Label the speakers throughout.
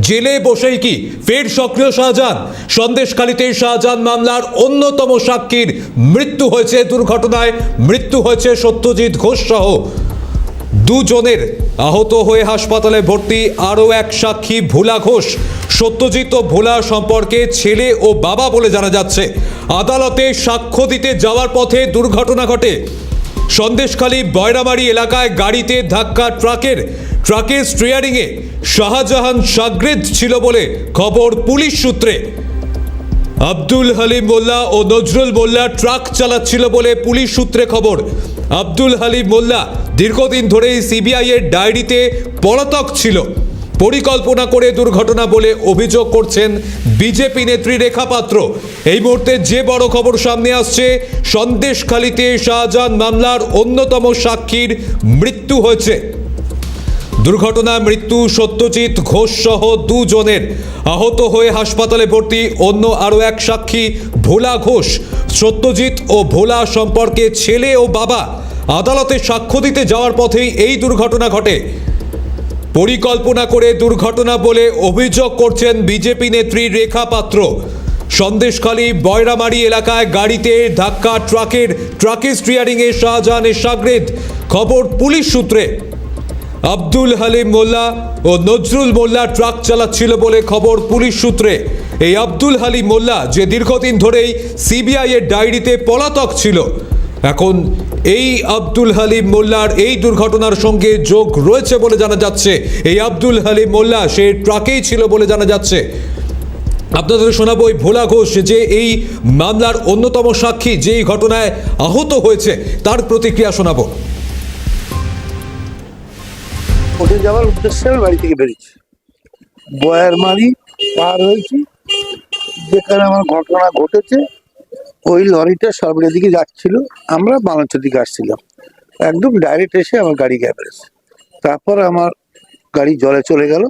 Speaker 1: জেলে বসেই কি? ফের সক্রিয় শাহজাহান? সন্দেশখালীতে শাহজাহান মামলার অন্যতম সাক্ষীর মৃত্যু হয়েছে দুর্ঘটনায়। মৃত্যু হয়েছে সত্যজিৎ ঘোষ সহ দুজনের। আহত হয়ে হাসপাতালে ভর্তি আরও এক সাক্ষী ভোলা ঘোষ। সত্যজিৎ ও ভোলা সম্পর্কে ছেলে ও বাবা বলে জানা যাচ্ছে। আদালতে সাক্ষ্য দিতে যাওয়ার পথে দুর্ঘটনা ঘটে। সন্দেশখালী, বয়রামারি এলাকায় গাড়িতে ধাক্কা ট্রাকের ট্রাকের স্টিয়ারিংয়ে শাহজাহান সাগরেদ ছিল বলে খবর পুলিশ সূত্রে। আব্দুল হালিম মোল্লা ও নজরুল মোল্লা ট্রাক চালাচ্ছিল বলে পুলিশ সূত্রে খবর। আব্দুল হালিম মোল্লা দীর্ঘদিন ধরেই সিবিআই এর ডায়েরিতে পলাতক ছিল। পরিকল্পনা করে দুর্ঘটনা বলে অভিযোগ করছেন বিজেপি নেত্রী রেখা পাত্র। এই মুহূর্তে যে বড় খবর সামনে আসছে, সন্দেশখালীতে শাহজাহান মামলার অন্যতম সাক্ষীর মৃত্যু হয়েছে। দুর্ঘটনা, মৃত্যু, সত্যজিৎ ঘোষ সহ দুজনের আহত হয়ে হাসপাতালে ভর্তি। অন্য আরও এক সাক্ষী, ভোলা ঘোষ। সত্যজিৎ ও ভোলা সম্পর্কে ছেলে ও বাবা আদালতে সাক্ষ্য দিতে যাওয়ার পথেই এই দুর্ঘটনা ঘটে। পরিকল্পনা করে দুর্ঘটনা বলে অভিযোগ করছেন বিজেপি নেত্রী রেখা পাত্র। সন্দেশখালী, বয়রামারি এলাকায় গাড়িতে ধাক্কা, ট্রাকের ট্রাকের স্টিয়ারিংয়ে শাহজাহানের সাগরেদ। খবর পুলিশ সূত্রে। আব্দুল হালিম মোল্লা ও নজরুল মোল্লা ট্রাক চালাচ্ছিল বলে খবর পুলিশ সূত্রে। এই আব্দুল হালিম মোল্লা যে দীর্ঘদিন ধরেই সিবিআই এর ডায়েরিতে পলাতক ছিল, এখন এই আব্দুল হালিম মোল্লার এই দুর্ঘটনার সঙ্গে যোগ রয়েছে বলে জানা যাচ্ছে। এই আব্দুল হালিম মোল্লা সে ট্রাকেই ছিল বলে জানা যাচ্ছে। আপনাদের শোনাবো ওই ভোলা ঘোষ যে এই মামলার অন্যতম সাক্ষী যে এই ঘটনায় আহত হয়েছে, তার প্রতিক্রিয়া শোনাবো।
Speaker 2: কোর্টে যাওয়ার উদ্দেশ্যে আমি বাড়ি থেকে বেরিয়েছি। বয়ার মারি পার হয়েছি। যেখানে আমার ঘটনা ঘটেছে, ওই লরিটা সরবরের দিকে যাচ্ছিল। আমরা বালাঞ্চের দিকে আসছিলাম। একদম ডাইরেক্ট এসে আমার গাড়ি গ্যাপেছে তারপর আমার গাড়ি জলে চলে গেল।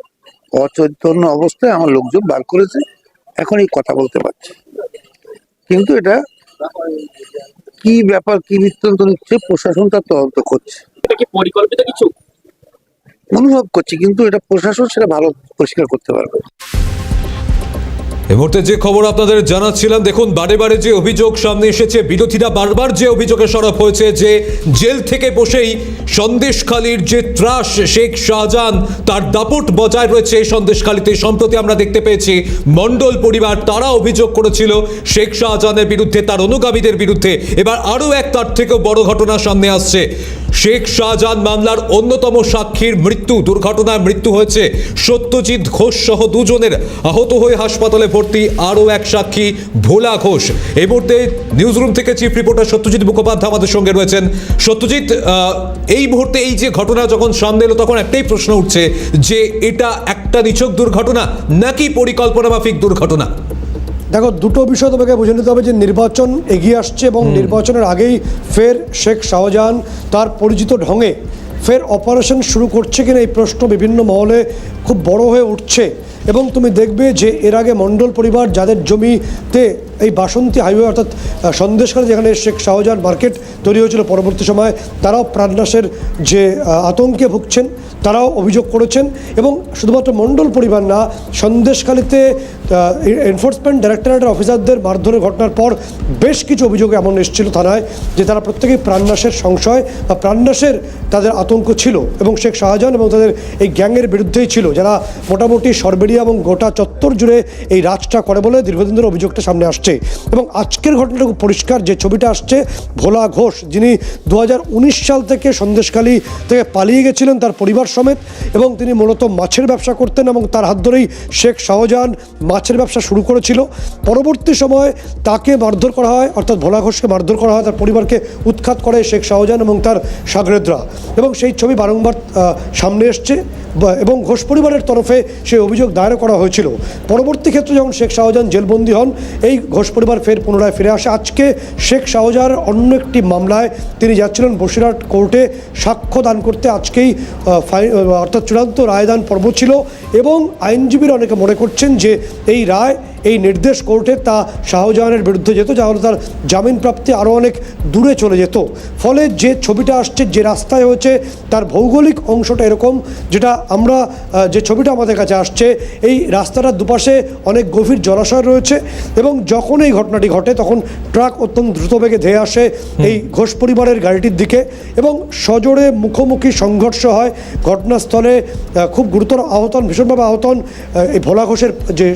Speaker 2: অচৈতন্য অবস্থায় আমার লোকজন বার করেছে। এখন এই কথা বলতে পারছি। কিন্তু এটা কি ব্যাপার, কি বৃত্তান্ত নিচ্ছে, প্রশাসন তার তদন্ত করছে।
Speaker 3: এটা কি পরিকল্পিত কিছু?
Speaker 2: অনুভব করছি কিন্তু এটা প্রশাসন সেটা ভালো পরিষ্কার করতে পারবে
Speaker 1: এই মুহূর্তে যে খবর আপনাদের জানাচ্ছিলাম, দেখুন, বারে বারে যে অভিযোগ সামনে এসেছে, বিরোধীরা বারবার যে অভিযোগে সরব হয়েছে যে জেল থেকে বসেই সন্দেশখালীর যে ত্রাস, শেখ শাহজাহান, তার দাপট বজায় রয়েছে এই সন্দেশখালীতে। সম্প্রতি আমরা দেখতে পেয়েছি, মণ্ডল পরিবার তারা অভিযোগ করেছিল শেখ শাহজাহানের বিরুদ্ধে, তার অনুগামীদের বিরুদ্ধে। এবার আরও এক তার থেকেও বড় ঘটনা সামনে আসছে। শেখ শাহজাহান মামলার অন্যতম সাক্ষীর মৃত্যু, দুর্ঘটনায় মৃত্যু হয়েছে। সত্যজিৎ ঘোষ সহ দুজনের আহত হয়ে হাসপাতালে ভর্তি আরও এক সাক্ষী ভোলা ঘোষ। এই মুহূর্তে নিউজ রুম থেকে চিফ রিপোর্টার সত্যজিৎ মুখোপাধ্যায় আমাদের সঙ্গে রয়েছেন। সত্যজিৎ এই মুহূর্তে এই যে ঘটনা যখন সামনে এলো তখন একটাই প্রশ্ন উঠছে যে এটা একটা নিছক দুর্ঘটনা নাকি পরিকল্পনা মাফিক দুর্ঘটনা?
Speaker 4: দেখো দুটো বিষয় তোমাকে বুঝে নিতে হবে যে নির্বাচন এগিয়ে আসছে এবং নির্বাচনের আগেই ফের শেখ শাহজাহান তার পরিচিত ঢঙে ফের অপারেশন শুরু করছে কিনা এই প্রশ্ন বিভিন্ন মহলে খুব বড় হয়ে উঠছে। এবং তুমি দেখবে যে এর আগে মণ্ডল পরিবার যাদের জমিতে এই বাসন্তী হাইওয়ে অর্থাৎ আহ, সন্দেশখালী যেখানে শেখ শাহজাহান মার্কেট তৈরি হয়েছিল পরবর্তী সময়ে তারাও প্রাণনাশের যে আতঙ্কে ভুগছেন তারাও অভিযোগ করেছেন এবং শুধুমাত্র মণ্ডল পরিবার না সন্দেশখালীতে এনফোর্সমেন্ট ডাইরেক্টরেটের অফিসারদের মারধরের ঘটনার পর বেশ কিছু অভিযোগ এমন এসেছিল থানায় যে তারা প্রত্যেকেই প্রাণনাশের সংশয় বা প্রাণনাশের তাদের আতঙ্ক ছিল এবং শেখ শাহজাহান এবং তাদের এই গ্যাংয়ের বিরুদ্ধেই ছিল যারা মোটামুটি সরবেরিয়া এবং গোটা চত্বর জুড়ে এই রাজটা করে বলে দীর্ঘদিন ধরে অভিযোগটা সামনে আসছে। এবং আজকের ঘটনাটা খুব পরিষ্কার, যে ছবিটা আসছে, ভোলা ঘোষ, যিনি দু হাজার উনিশ সাল থেকে সন্দেশখালী থেকে পালিয়ে গেছিলেন তার পরিবার সমেত, এবং তিনি মূলত মাছের ব্যবসা করতেন এবং তার হাত ধরেই শেখ শাহজাহান মাছের ব্যবসা শুরু করেছিল। পরবর্তী সময় তাকে মারধর করা হয়, অর্থাৎ ভোলা ঘোষকে মারধর করা হয়, তার পরিবারকে উৎখাত করে শেখ শাহজাহান এবং তার সাগরেদরা। এবং সেই ছবি বারংবার সামনে এসছে এবং ঘোষ পরিবারের তরফে সেই অভিযোগ দায়ের করা হয়েছিল। পরবর্তী ক্ষেত্রে যখন শেখ শাহজাহান জেলবন্দি হন, এই ঘোষ পরিবার ফের পুনরায় ফিরে আসে। আজকে শেখ শাহজাহান অন্য একটি মামলায় তিনি যাচ্ছিলেন বসিরহাট কোর্টে সাক্ষ্য দান করতে। আজকেই অর্থাৎ চূড়ান্ত রায়দান পর্ব ছিল এবং আইনজীবীরা অনেকে মনে করছেন যে এই রায় এই নির্দেশ কোর্টে তা শাহজাহানের বিরুদ্ধে যেত যা হলে তার জামিন প্রাপ্তি আরও অনেক দূরে চলে যেত। ফলে যে ছবিটা আসছে যে রাস্তায় হয়েছে তার ভৌগোলিক অংশটা এরকম যেটা আমরা যে ছবিটা আমাদের কাছে আসছে এই রাস্তাটার দুপাশে অনেক গভীর জলাশয় রয়েছে এবং যখন এই ঘটনাটি ঘটে তখন ট্রাক অত্যন্ত দ্রুতবেগে ধেয়ে আসে এই ঘোষ পরিবারের গাড়িটির দিকে এবং সজোরে মুখোমুখি সংঘর্ষ হয়। ঘটনাস্থলে খুব গুরুতর আহতন ভীষণভাবে আহতন এই ভোলা ঘোষের যে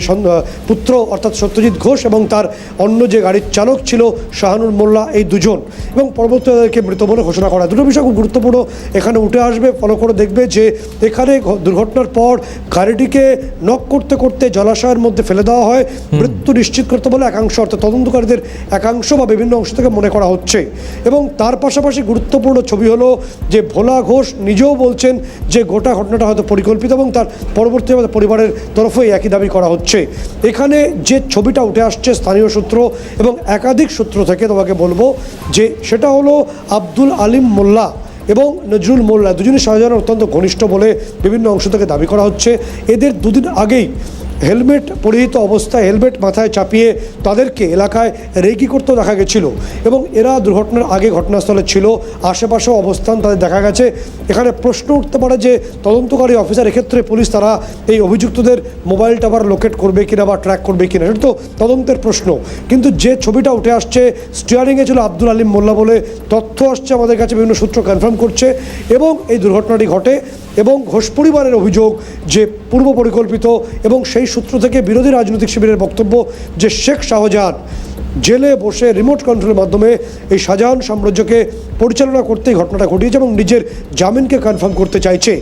Speaker 4: পুত্র অর্থাৎ সত্যজিৎ ঘোষ এবং তার অন্য যে গাড়ির চালক ছিল শাহানুর মোল্লা এই দুজন। এবং পরবর্তী তাদেরকে মৃত বলে ঘোষণা করা। দুটো বিষয় খুব গুরুত্বপূর্ণ এখানে উঠে আসবে। ফলো করে দেখবে যে এখানে দুর্ঘটনার পর গাড়িটিকে নক করতে করতে জলাশয়ের মধ্যে ফেলে দেওয়া হয়। মৃত্যু নিশ্চিত করতে বলে একাংশ অর্থাৎ তদন্তকারীদের একাংশ বা বিভিন্ন অংশ থেকে মনে করা হচ্ছে। এবং তার পাশাপাশি গুরুত্বপূর্ণ ছবি হলো যে ভোলা ঘোষ নিজেও বলছেন যে গোটা ঘটনাটা হয়তো পরিকল্পিত এবং তার পরবর্তী পরিবারের তরফেই একই দাবি করা হচ্ছে। এখানে যে ছবিটা উঠে আসছে স্থানীয় সূত্র এবং একাধিক সূত্র থেকে তোমাকে বলব যে সেটা হলো আব্দুল আলিম মোল্লা এবং নজরুল মোল্লা। দুজনই শাহজাহান অত্যন্ত ঘনিষ্ঠ বলে বিভিন্ন অংশ থেকে দাবি করা হচ্ছে। এদের দুদিন আগেই হেলমেট পরিহিত অবস্থায় হেলমেট মাথায় চাপিয়ে তাদেরকে এলাকায় রেকি করতেও দেখা গেছিল এবং এরা দুর্ঘটনার আগে ঘটনাস্থলে ছিল। আশেপাশেও অবস্থান তাদের দেখা গেছে। এখানে প্রশ্ন উঠতে পারে যে তদন্তকারী অফিসার, এক্ষেত্রে পুলিশ তারা এই অভিযুক্তদের মোবাইল টাওয়ার লোকেট করবে কিনা বা ট্র্যাক করবে কিনা সেটা তো তদন্তের প্রশ্ন। কিন্তু যে ছবিটা উঠে আসছে স্টিয়ারিংয়ে ছিল আব্দুল আলিম মোল্লা বলে তথ্য আসছে আমাদের কাছে, বিভিন্ন সূত্র কনফার্ম করছে এবং এই দুর্ঘটনাটি ঘটে এবং ঘোষ পরিবারের অভিযোগ যে পূর্ব পরিকল্পিত এবং সেই সূত্র থেকে বিরোধী রাজনৈতিক শিবিরের বক্তব্য যে শেখ শাহজাহান জেলে বসে রিমোট কন্ট্রোলের মাধ্যমে এই শাহজাহান সাম্রাজ্যকে পরিচালনা করতে ঘটনাটা ঘটিয়েছে এবং নিজের জামিনকে কনফার্ম করতে চাইছে।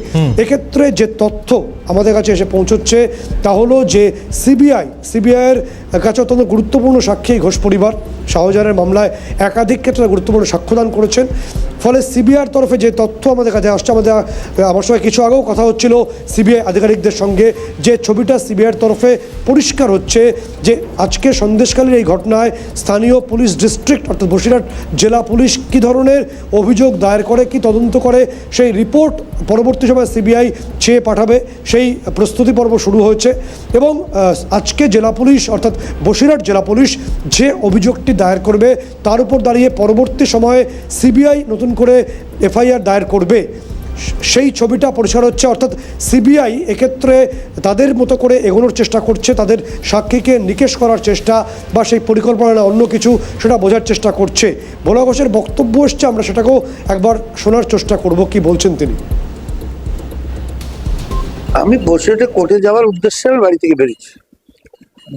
Speaker 4: এক্ষেত্রে যে তথ্য আমাদের কাছে এসে পৌঁছচ্ছে তা হলো যে সিবিআই সিবিআইয়ের কাছে অত্যন্ত গুরুত্বপূর্ণ সাক্ষী এই ঘোষ পরিবার শাহজাহানের মামলায় একাধিক ক্ষেত্রে গুরুত্বপূর্ণ সাক্ষ্যদান করেছেন। ফলে সিবিআইয়ের তরফে যে তথ্য আমাদের কাছে আসছে আমাদের আমার সঙ্গে কিছু আগেও কথা হচ্ছিল সিবিআই আধিকারিকদের সঙ্গে যে ছবিটা সিবিআইয়ের তরফে পরিষ্কার হচ্ছে যে আজকে সন্দেশকালীর এই ঘটনায় স্থানীয় পুলিশ ডিস্ট্রিক্ট অর্থাৎ বসিরহাট জেলা পুলিশ কী ধরনের অভিযোগ দায়ের করে, কি তদন্ত করে, সেই রিপোর্ট পরবর্তী সময় সিবিআই চেয়ে পাঠাবে, সেই প্রস্তুতি পর্ব শুরু হয়েছে। এবং আজকে জেলা পুলিশ, অর্থাৎ বসিরহাট জেলা পুলিশ যে অভিযোগটি দায়ের করবে, তার উপর দাঁড়িয়ে পরবর্তী সময়ে সিবিআই নতুন করে এফআইআর দায়ের করবে। সেই ছবিটা পরিষ্কার হচ্ছে, অর্থাৎ সিবিআই এক্ষেত্রে তাদের মতো করে এগোনোর চেষ্টা করছে, তাদের সাক্ষীকে নিকেশ করার চেষ্টা বা সেই পরিকল্পনা অন্য কিছু সেটা বোঝার চেষ্টা করছে। ভোলা ঘোষের বক্তব্য এসছে, আমরা সেটাকেও একবার শোনার চেষ্টা করব, কি বলছেন তিনি?
Speaker 2: আমি বসিরহাটে কোর্টে যাওয়ার উদ্দেশ্যে আমি বাড়ি থেকে বেরিয়েছি।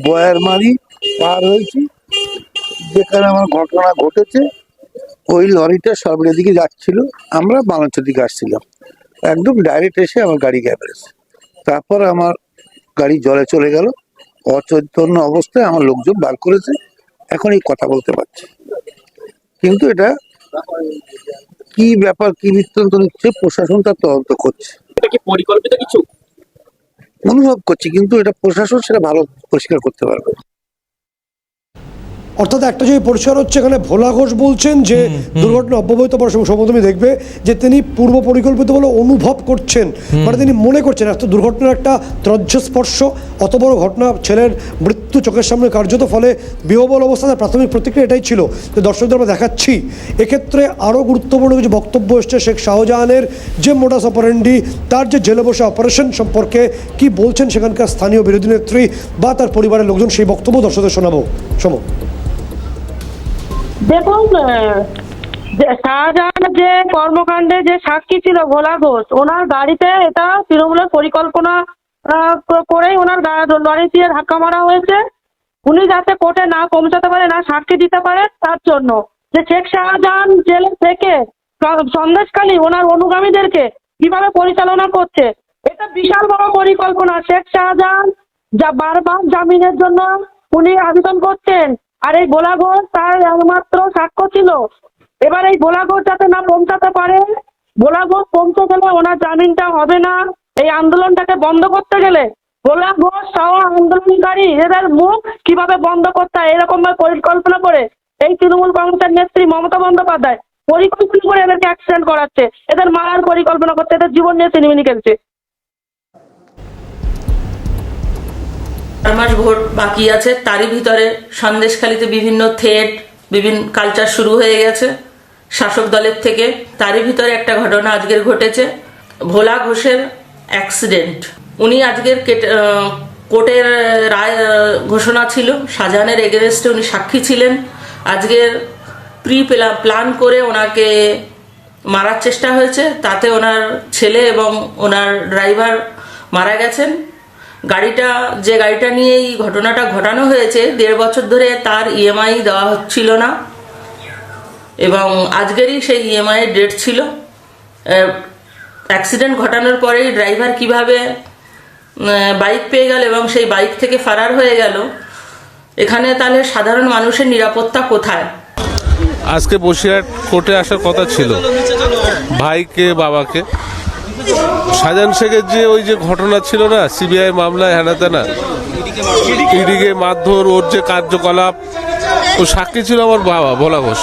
Speaker 2: বয়ারমারি পার হয়েছি, যেখানে আমার ঘটনা ঘটেছে, ওই লরিটা সরবরের দিকে যাচ্ছিল, আমরা বাংলাদেশের দিকে আসছিলাম। একদম ডাইরেক্ট এসে আমার গাড়ি গ্যাপেছে তারপর আমার গাড়ি জলে চলে গেল। অচৈতন্য অবস্থায় আমার লোকজন বার করেছে। এখন এই কথা বলতে পারছি। কিন্তু এটা কি ব্যাপার কি বৃত্তান্ত নিচ্ছে প্রশাসন তার তদন্ত করছে।
Speaker 3: এটা কি পরিকল্পিত কিছু?
Speaker 2: অনুভব করছি কিন্তু এটা প্রশাসন সেটা ভালো পরিষ্কার করতে পারবে
Speaker 4: অর্থাৎ একটা যে পরিষ্কার হচ্ছে এখানে ভোলা ঘোষ বলছেন যে দুর্ঘটনা অব্যবহিত পর সময় তুমি দেখবে যে তিনি পূর্ব পরিকল্পিত বলে অনুভব করছেন। মানে তিনি মনে করছেন এত দুর্ঘটনার একটা ত্রজ্জস্পর্শ অত বড় ঘটনা ছেলের মৃত্যু চোখের সামনে কার্যত ফলে বিহবল অবস্থায় প্রাথমিক প্রতিক্রিয়া এটাই ছিল যে দর্শকদের আমরা দেখাচ্ছি। এক্ষেত্রে আরও গুরুত্বপূর্ণ কিছু বক্তব্য এসছে শেখ শাহজাহানের যে মোটাস অপারেন্ডি তার যে জেলে বসে অপারেশন সম্পর্কে কি বলছেন সেখানকার স্থানীয় বিরোধী নেত্রী বা তার পরিবারের লোকজন সেই বক্তব্য দর্শকদের শোনাবো। শোনো।
Speaker 5: দেখুন শাহজাহান যে কর্মকাণ্ডে যে সাক্ষী ছিল ভোলা ঘোষ, ওনার গাড়িতে এটা তৃণমূলের পরিকল্পনা করেই ওনার লরি দিয়ে ধাক্কা মারা হয়েছে। উনি যাতে কোর্টে না পৌঁছাতে পারে, না সাক্ষী দিতে পারে, তার জন্য। যে শেখ শাহজাহান জেলে থেকে স- সন্দেশখালী, ওনার অনুগামীদেরকে কীভাবে পরিচালনা করছে, এটা বিশাল বড় পরিকল্পনা। শেখ শাহজাহান যা বারবার জামিনের জন্য উনি আবেদন করছেন আর এই গোলা তার একমাত্র সাক্ষ্য ছিল। এবার এই গোলা যাতে না পৌঁছাতে পারে গোলা পৌঁছে গেলে ওনার জামিনটা হবে না, এই আন্দোলনটাকে বন্ধ করতে গেলে ঘোষ সহ আন্দোলনকারী এদের মুখ কীভাবে বন্ধ করতে হয়, এরকম পরিকল্পনা করে এই তৃণমূল কংগ্রেসের নেত্রী মমতা বন্দ্যোপাধ্যায় পরিকল্পনা করে এদেরকে অ্যাক্সিডেন্ট করাচ্ছে। এদের মারার পরিকল্পনা করছে, এদের জীবন নিয়ে সিনেমিনি খেলছে।
Speaker 3: আষাঢ় মাস ভোট বাকি আছে, তারই ভিতরে সন্দেশখালিতে বিভিন্ন থ্রেড বিভিন্ন কালচার শুরু হয়ে গেছে। শাসক দলের থেকে তারই ভিতরে একটা ঘটনা আজকের ঘটেছে। ভোলা ঘোষের অ্যাক্সিডেন্ট উনি আজকের কোর্টের রায় ঘোষণা ছিল, শাহজাহানের এগেনস্টে উনি সাক্ষী ছিলেন। আজকের প্রি প্ল্যান করে ওনাকে মারার চেষ্টা হয়েছে। তাতে ওনার ছেলে এবং ওনার ড্রাইভার মারা গেছেন। গাড়িটা, যে গাড়িটা নিয়ে এই ঘটনাটা ঘটানো হয়েছে, দেড় বছর ধরে তার ইএমআই দেওয়া হচ্ছিল না। এবং আজকেরই সেই ইএমআই এর ডেট ছিল। অ্যাক্সিডেন্ট ঘটানোর পরেই ড্রাইভার কীভাবে বাইক পেয়ে গেল এবং সেই বাইক থেকে ফারার হয়ে গেল। এখানে তাহলে সাধারণ মানুষের নিরাপত্তা কোথায়?
Speaker 6: আজকে বসিরহাট কোর্টে আসার কথা ছিল। ভাইকে, বাবাকে। শাহজাহান শেখের যে ওই যে ঘটনা ছিল না সিবিআই মামলায় হ্যানা তেনা ইডিকে মারধর ওর যে কার্যকলাপ ও সাক্ষী ছিল আমার বাবা ভোলা ঘোষ।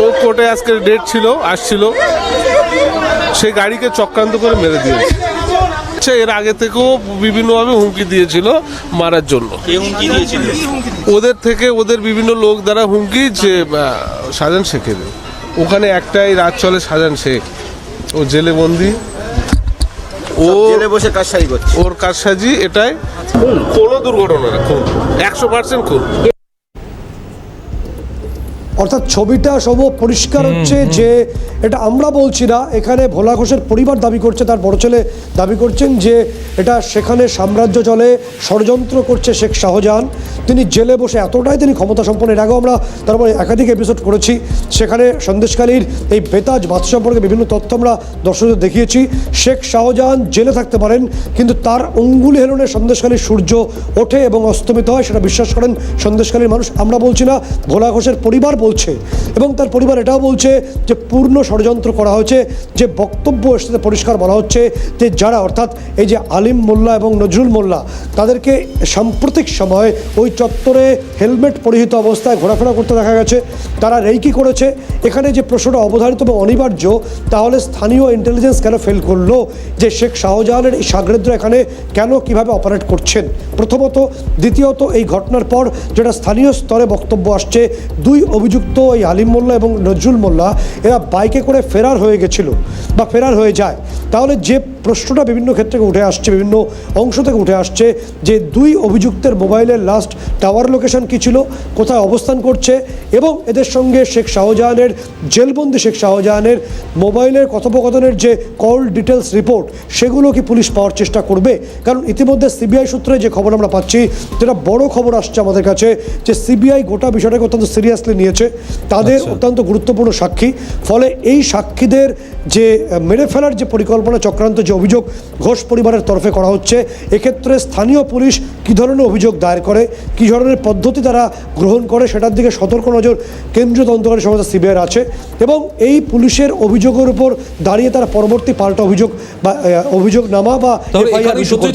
Speaker 6: ও কোর্টে আজকে ডেট ছিল আসছিল। সেই গাড়িকে চক্রান্ত করে মেরে দিয়েছে। এর আগে থেকেও বিভিন্নভাবে হুমকি দিয়েছিল মারার জন্য। ওদের থেকে ওদের বিভিন্ন লোক দ্বারা হুমকি যে শাহজাহান শেখের। ওখানে একটাই রাত চলে শাহজাহান শেখ। ও জেলে বন্দি। ও
Speaker 7: জেলে বসে কাজ সাজি করছে।
Speaker 6: ওর কারসাজি এটাই? কোনো দুর্ঘটনা না খুন। একশো পার্সেন্ট খুন।
Speaker 4: অর্থাৎ ছবিটা সব পরিষ্কার হচ্ছে যে এটা আমরা বলছি না এখানে ভোলা ঘোষের পরিবার দাবি করছে তার বড় ছেলে দাবি করছেন যে এটা সেখানে সাম্রাজ্য চলে ষড়যন্ত্র করছে শেখ শাহজাহান। তিনি জেলে বসে এতটাই তিনি ক্ষমতা সম্পন্ন এর আগেও আমরা তারপরে একাধিক এপিসোড করেছি। সেখানে সন্দেশকালীর এই বেতাজ বাদ সম্পর্কে বিভিন্ন তথ্য আমরা দর্শকদের দেখিয়েছি। শেখ শাহজাহান জেলে থাকতে পারেন কিন্তু তার অঙ্গুলি হেলনে সন্দেশকালীর সূর্য ওঠে এবং অস্তমিত হয় সেটা বিশ্বাস করেন সন্দেশকালীর মানুষ। আমরা বলছি না ভোলা ঘোষের পরিবার বলছে। এবং তার পরিবার এটাও বলছে যে পূর্ণ ষড়যন্ত্র করা হয়েছে, যে বক্তব্য এসে পরিষ্কার বলা হচ্ছে যে যারা অর্থাৎ এই যে আলিম মোল্লা এবং নজরুল মোল্লা, তাদেরকে সাম্প্রতিক সময় ওই চত্বরে হেলমেট পরিহিত অবস্থায় ঘোরাফেরা করতে দেখা গেছে। তারা রেইকি করেছে। এখানে যে প্রশ্নটা অবধারিত এবং অনিবার্য, তাহলে স্থানীয় ইন্টেলিজেন্স কেন ফেল করল? যে শেখ শাহজাহানের এই সাগরেদ্র এখানে কেন কীভাবে অপারেট করছেন? প্রথমত, দ্বিতীয়ত, এই ঘটনার পর যেটা স্থানীয় স্তরে বক্তব্য আসছে, দুই অভিযুক্ত এই আলিম মোল্লা এবং নজরুল মোল্লা, এরা বাইকে করে ফেরার হয়ে গেছিল বা ফেরার হয়ে যায়। তাহলে যে প্রশ্নটা বিভিন্ন ক্ষেত্রে উঠে আসছে বিভিন্ন অংশ থেকে উঠে আসছে যে দুই অভিযুক্তের মোবাইলের লাস্ট টাওয়ার লোকেশন কী ছিল কোথায় অবস্থান করছে এবং এদের সঙ্গে শেখ শাহজাহানের জেলবন্দি শেখ শাহজাহানের মোবাইলের কথোপকথনের যে কল ডিটেলস রিপোর্ট সেগুলো কি পুলিশ পাওয়ার চেষ্টা করবে? কারণ ইতিমধ্যে সিবিআই সূত্রে যে খবর আমরা পাচ্ছি যেটা বড় খবর আসছে আমাদের কাছে যে সিবিআই গোটা বিষয়টাকে অত্যন্ত সিরিয়াসলি নিয়েছে তাদের অত্যন্ত গুরুত্বপূর্ণ সাক্ষী। ফলে এই সাক্ষীদের যে মেরে ফেলার যে পরিকল্পনা চক্রান্ত যে অভিযোগ ঘোষ পরিবারের তরফে করা হচ্ছে এক্ষেত্রে স্থানীয় পুলিশ কী ধরনের অভিযোগ দায়ের করে কী ধরনের পদ্ধতি তারা গ্রহণ করে সেটার দিকে সতর্ক নজর কেন্দ্রীয় তদন্তকারী সংস্থা সিবিআইয়ের আছে এবং এই পুলিশের অভিযোগের উপর দাঁড়িয়ে তারা পরবর্তী পাল্টা অভিযোগ বা অভিযোগ নামা বা।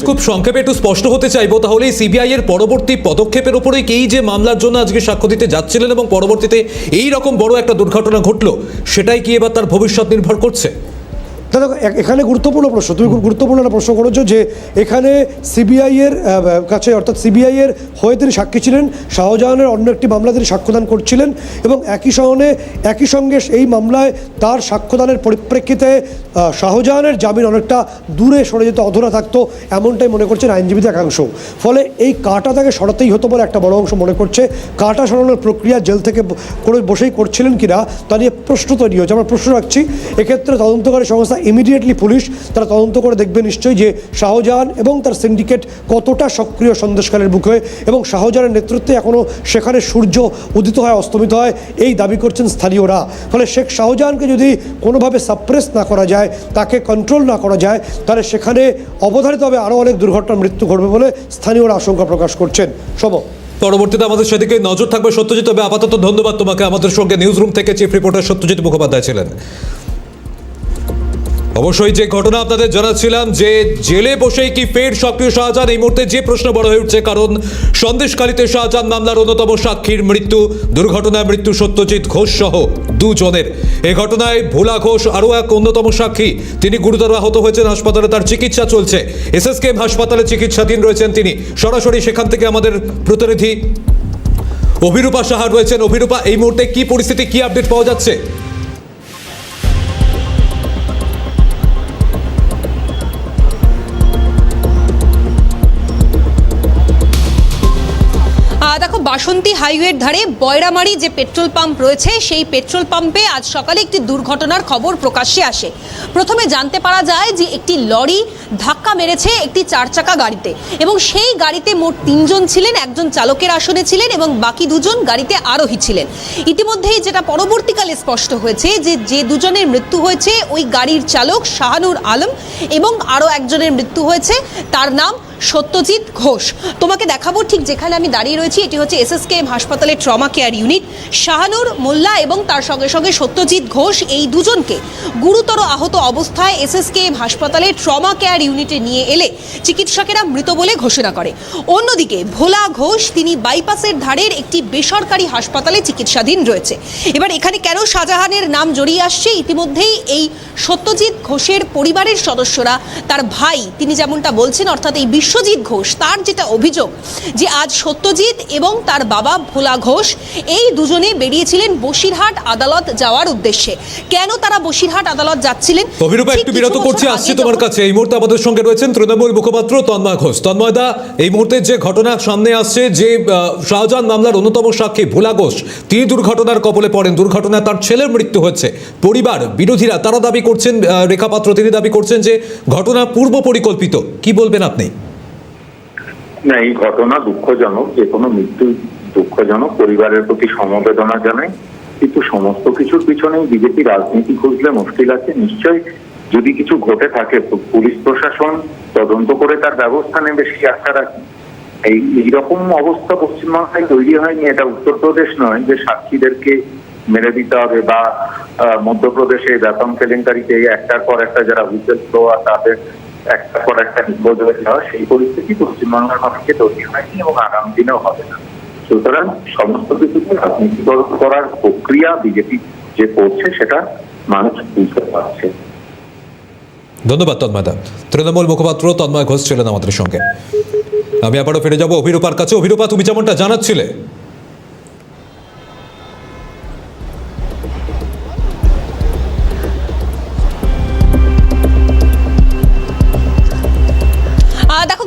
Speaker 1: খুব সংক্ষেপে একটু স্পষ্ট হতে চাইব তাহলে সিবিআই এর পরবর্তী পদক্ষেপের উপরে এই যে মামলার জন্য আজকে সাক্ষ্য দিতে যাচ্ছিলেন এবং পরবর্তীতে এই রকম বড় একটা দুর্ঘটনা ঘটলো সেটাই কি এবার তার ভবিষ্যৎ নির্ভর করছে
Speaker 4: এ- এখানে গুরুত্বপূর্ণ প্রশ্ন, তুমি গুরুত্বপূর্ণ একটা প্রশ্ন করেছ যে এখানে সিবিআই এর কাছে, অর্থাৎ সিবিআই এর হয়ে তিনি সাক্ষী ছিলেন, শাহজাহানের অন্য একটি মামলা তিনি সাক্ষ্যদান করছিলেন এবং একই সঙ্গে একই সঙ্গে এই মামলায় তার সাক্ষ্যদানের পরিপ্রেক্ষিতে শাহজাহানের জামিন অনেকটা দূরে সরে যেতে অধরা থাকতো, এমনটাই মনে করছেন আইনজীবীদের একাংশ। ফলে এই কাটা তাকে সরাতেই হতো বলে একটা বড় অংশ মনে করছে। কাটা সরানোর প্রক্রিয়া জেল থেকে করে বসেই করছিলেন কিনা, তা নিয়ে প্রশ্ন তৈরি হয়েছে। আমরা প্রশ্ন রাখছি, এক্ষেত্রে তদন্তকারী সংস্থা ইমিডিয়েটলি পুলিশ তারা তদন্ত করে দেখবে নিশ্চয়ই যে শাহজাহান এবং তার সিন্ডিকেট কতটা সক্রিয় সন্দেশকালের বুকে এবং শাহজাহানের নেতৃত্বে এখনও সেখানে সূর্য উদিত হয়, অস্তমিত হয়, এই দাবি করছেন স্থানীয়রা। ফলে শেখ শাহজাহানকে যদি কোনোভাবে সাপ্রেস না করা যায়, তাকে কন্ট্রোল না করা যায়, তাহলে সেখানে অবধারিতভাবে আরও অনেক দুর্ঘটনার মৃত্যু ঘটবে বলে স্থানীয়রা আশঙ্কা প্রকাশ করছেন। সম
Speaker 1: পরবর্তীতে আমাদের সেদিকে নজর থাকবে সত্যজিৎ, তবে আপাতত ধন্যবাদ তোমাকে। আমাদের সঙ্গে নিউজ রুম থেকে চিফ রিপোর্টার সত্যজিৎ মুখোপাধ্যায় ছিলেন। অবশ্যই যে ঘটনা আপনাদের জানাচ্ছিলাম, যে জেলে বসেই কি ফের সক্রিয় শাহজাহান? এই মুহূর্তে যে প্রশ্ন বড় হয়ে উঠছে, কারণ সন্দেশকালীতে শাহজাহান মামলার অন্যতম সাক্ষীর মৃত্যু, দুর্ঘটনায় মৃত্যু সত্যজিৎ ঘোষ সহ দুজনের। এ ঘটনায় ভোলা ঘোষ আরও এক অন্যতম সাক্ষী। তিনি গুরুতর আহত হয়েছেন, হাসপাতালে তার চিকিৎসা চলছে। এস এস এসএসকেএম হাসপাতালে চিকিৎসাধীন রয়েছেন তিনি। সরাসরি সেখান থেকে আমাদের প্রতিনিধি অভিরূপা সাহা রয়েছেন। অভিরূপা, এই মুহূর্তে কি পরিস্থিতি, কি আপডেট পাওয়া যাচ্ছে?
Speaker 7: বাসন্তী হাইওয়ের ধারে বয়রামারি যে পেট্রোল পাম্প রয়েছে, সেই পেট্রোল পাম্পে আজ সকালে একটি দুর্ঘটনার খবর প্রকাশ্যে আসে। প্রথমে জানতে পারা যায় যে একটি লরি ধাক্কা মেরেছে একটি চার চাকা গাড়িতে এবং সেই গাড়িতে মোট তিনজন ছিলেন, একজন চালকের আসনে ছিলেন এবং বাকি দুজন গাড়িতে আরোহী ছিলেন। ইতিমধ্যেই যেটা পরবর্তীকালে স্পষ্ট হয়েছে যে যে দুজনের মৃত্যু হয়েছে, ওই গাড়ির চালক শাহানুর আলম এবং আরও একজনের মৃত্যু হয়েছে। তার নাম সত্যজিৎ ঘোষ। তোমাকে দেখাবো ঠিক যেখানে আমি দাঁড়িয়ে রয়েছি। এটি হচ্ছে এসএসকেএম হাসপাতালের trauma care unit Shahanur Molla এবং তার সঙ্গে সঙ্গে সত্যজিৎ ঘোষ এই দুজনকে গুরুতর আহত অবস্থায় এসএসকেএম হাসপাতালে ট্রমা কেয়ার ইউনিটে নিয়ে এলে চিকিৎসকেরা মৃত বলে ঘোষণা করে। অন্যদিকে ভোলা ঘোষ, তিনি বাইপাসের ধারের একটি বেসরকারি হাসপাতালে চিকিৎসাধীন রয়েছে। এবার এখানে কেন শাহজাহানের নাম জড়িয়ে আসছে? ইতিমধ্যেই এই সত্যজিৎ ঘোষের পরিবারের সদস্যরা, তার ভাই, তিনি যেমনটা বলছেন, অর্থাৎ এই বিশ্বজিৎ ঘোষ তার যেটা অভিযোগ যে আজ সত্যজিৎ এবং তার বাবা ভোলা ঘোষ এই দুজনে বেরিয়েছিলেন বসিরহাট আদালত যাওয়ার উদ্দেশ্যে। কেন তারা বসিরহাট আদালত যাচ্ছিলেন?
Speaker 1: অভিরূপা একটু বিরত করছি আসছি তোমার কাছে। এই মুহূর্তে আমাদের সঙ্গে রয়েছেন তৃণমূল মুখপাত্র তন্ময় ঘোষ। তন্ময়দা এই মুহূর্তে যে ঘটনা সামনে আসছে যে শাহজাহান মামলার অন্যতম সাক্ষী ভোলা ঘোষ তিনি দুর্ঘটনার কবলে পড়েন। দুর্ঘটনায় তার ছেলের মৃত্যু হচ্ছে পরিবার বিরোধীরা তারা দাবি করছেন রেখাপাত্র তিনি দাবি করছেন যে ঘটনা পূর্ব পরিকল্পিত। কি বলবেন আপনি?
Speaker 8: না এই ঘটনা দুঃখজনক, যে কোনো মৃত্যু দুঃখজনক, পরিবারের প্রতি সমবেদনা জানাই কিন্তু সমস্ত কিছুর পিছনেই বিজেপি রাজনীতি খুঁজলে মুশকিল আছে। নিশ্চয়ই যদি কিছু ঘটে থাকে পুলিশ প্রশাসন তদন্ত করে তার ব্যবস্থা নেবে, সেই আশা রাখি। এই এইরকম অবস্থা পশ্চিমবাংলায় তৈরি হয়নি। এটা উত্তরপ্রদেশ নয় যে সাক্ষীদেরকে মেরে দিতে হবে বা মধ্যপ্রদেশে বেতন কেলেঙ্কারিতে একটার পর একটা যারা হুইসেল ব্লোয়ার তাদের একটার পর একটা হয়ে যাওয়া সেই পরিস্থিতি পশ্চিমবাংলার মানুষকে তৈরি হয়নি এবং আগামী দিনেও হবে না। সুতরাং সমস্ত কিছুকে রাজনীতিকরণ করার প্রক্রিয়া বিজেপি যে করছে, সেটা মানুষ বুঝতে পারছে।
Speaker 1: ধন্যবাদ তন্ময়দা তৃণমূল মুখপাত্র তন্ময় ঘোষ ছিলেন আমাদের সঙ্গে। আমি আবারও ফিরে যাব অভিরূপার কাছে। অভিরূপা, তুমি যেমনটা জানাচ্ছিলে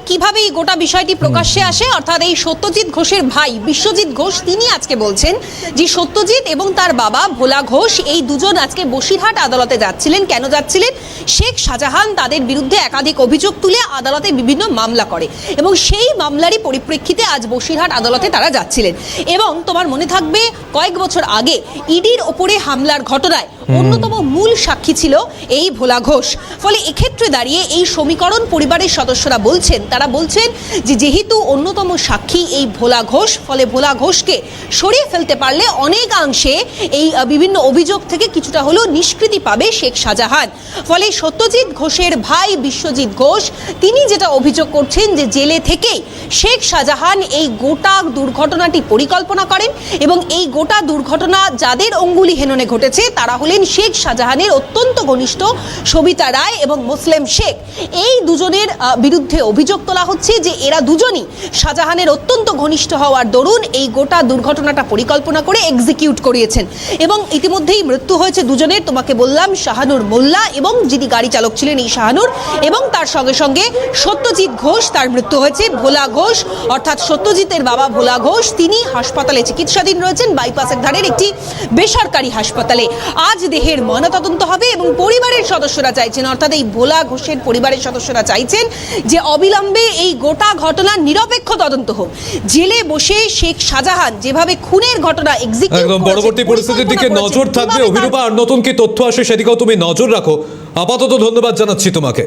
Speaker 7: কীভাবে এই গোটা বিষয়টি প্রকাশ্যে আসে? অর্থাৎ এই সত্যজিৎ ঘোষের ভাই, বিশ্বজিৎ ঘোষ, তিনি আজকে বলছেন যে সত্যজিৎ এবং তার বাবা ভোলা ঘোষ, এই দুজন আজকে বসিরহাট আদালতে যাচ্ছিলেন। কেন যাচ্ছিলেন? শেখ শাহজাহান তাদের বিরুদ্ধে একাধিক অভিযোগ তুলে আদালতে বিভিন্ন মামলা করে এবং সেই মামলারই পরিপ্রেক্ষিতে আজ বসিরহাট আদালতে তারা যাচ্ছিলেন। এবং তোমার মনে থাকবে, কয়েক বছর আগে ইডির ওপরে হামলার ঘটনায় অন্যতম মূল সাক্ষী ছিল এই ভোলা ঘোষ। ফলে এক্ষেত্রে দাঁড়িয়ে এই সমীকরণ পরিবারের সদস্যরা বলছেন, তারা বলছেন যে যেহেতু অন্যতম সাক্ষী এই ভোলা ঘোষ, ফলে ভোলা ঘোষকে সরিয়ে ফেলতে পারলে অনেকাংশে এই বিভিন্ন অভিযোগ থেকে কিছুটা হলেও নিষ্কৃতি পাবে শেখ শাহজাহান। ফলে সত্যজিৎ ঘোষের ভাই বিশ্বজিৎ ঘোষ, তিনি যেটা অভিযোগ করছেন যে জেলে থেকেই শেখ শাহজাহান এই গোটা দুর্ঘটনাটি পরিকল্পনা করেন এবং এই গোটা দুর্ঘটনা যাদের অঙ্গুলি হেননে ঘটেছে, তারা হলেন শেখ শাহজাহানের অত্যন্ত ঘনিষ্ঠ সবিতা রায় এবং মুসলিম শেখ। এই দুজনের বিরুদ্ধে অভিযোগ তোলা হচ্ছে যে এরা দুজনই শাহজাহানের অত্যন্ত ঘনিষ্ঠ হওয়ার দরুন এই গোটা দুর্ঘটনাটা পরিকল্পনা করে এক্সিকিউট করিয়েছেন। এবং ইতিমধ্যেই মৃত্যু হয়েছে দুজনের, তোমাকে বললাম, শাহানুর মোল্লা এবং যিনি গাড়ি চালক ছিলেন এই শাহানুর এবং তার সঙ্গে সঙ্গে সত্যজিৎ ঘোষ, তার মৃত্যু হয়েছে ভোলা ঘোষ। অর্থাৎ সত্যজিতের বাবা ভোলা ঘোষ, তিনি হাসপাতালে চিকিৎসাধীন রয়েছেন বাইপাসের ধারের একটি বেসরকারি হাসপাতালে। আজ দেহের ময়নাতদন্ত হবে এবং পরিবারের সদস্যরা চাইছেন অর্থাৎ এই ভোলা ঘোষের পরিবারের সদস্যরা চাইছেন যে অবিলম্বে এই গোটা ঘটনা নিরপেক্ষ তদন্ত হোক। জেলে বসে শেখ শাহজাহান যেভাবে খুনের ঘটনা
Speaker 1: একদম পরবর্তী পরিস্থিতির দিকে নজর থাকবে অভিরূপা। আর নতুন কি তথ্য আসে সেদিকেও তুমি নজর রাখো। আপাতত ধন্যবাদ জানাচ্ছি তোমাকে।